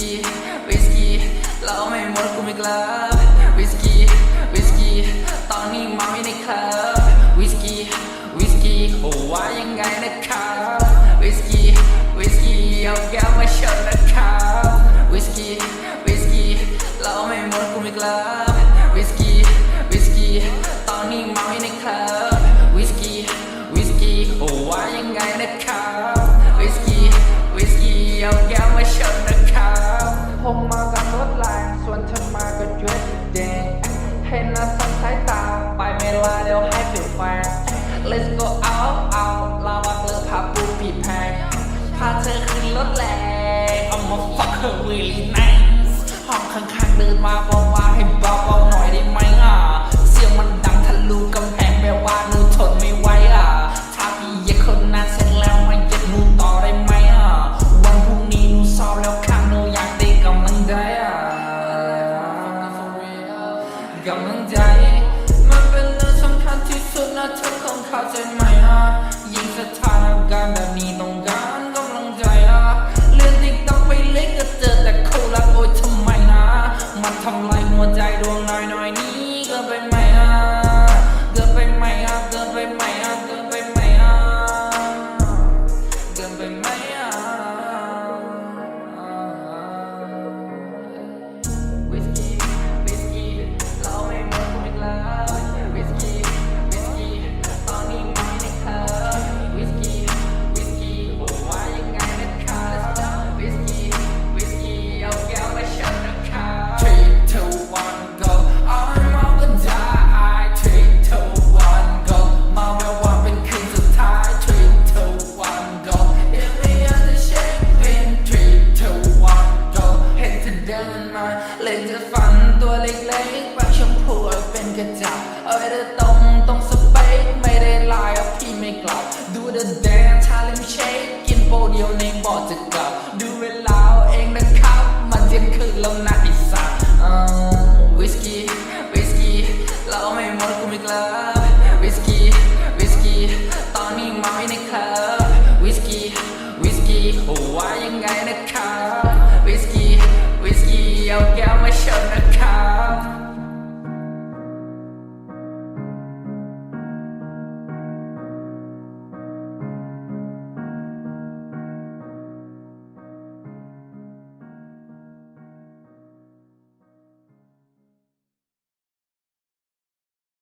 วิสกี้วิสกี้เราไม่หมดกูไม่กลับวิสกี้วิสกี้ตอนนี้มาไม่ในคลับวิสกี้วิสกี้โอ้ว่ายังไงนะครับวิสกี้วิสกี้เอาแก อมากับจุดแดงเห็นาสันสายตา ไปไม่ลาเดี๋ยวให้เปลี่ยนแฟน Let's go out out ลาวักเลือพาปูปีแพงพาเธอขึ้นรถแรง I'm a fucker really nice ห้องข้างๆเดินมาบอก กำลังใจ มันเป็นเรื่องสำคัญที่สุดนะเธอคงเข้าใจไหมอะยิ่งสถานการณ์แบบนี้ต้องการกำลังใจอะเรื่องติ๊กต้องไปเล็กก็เจอแต่คู่รักโอ้ยทำไมนะ มันทำไร เล่นจะฝันตัวเล็กๆปากชมพูเป็นกระจับเอาไว้เธอตรงตรงสเปคไม่ได้ลายเอาพี่ไม่กลับ ดูเดอะแดนชาเลมเชคกินโปเดียวในบอดจะกลับ ดูเวลาเอาเองนะครับ มันเที่ยงคืนแล้วนะ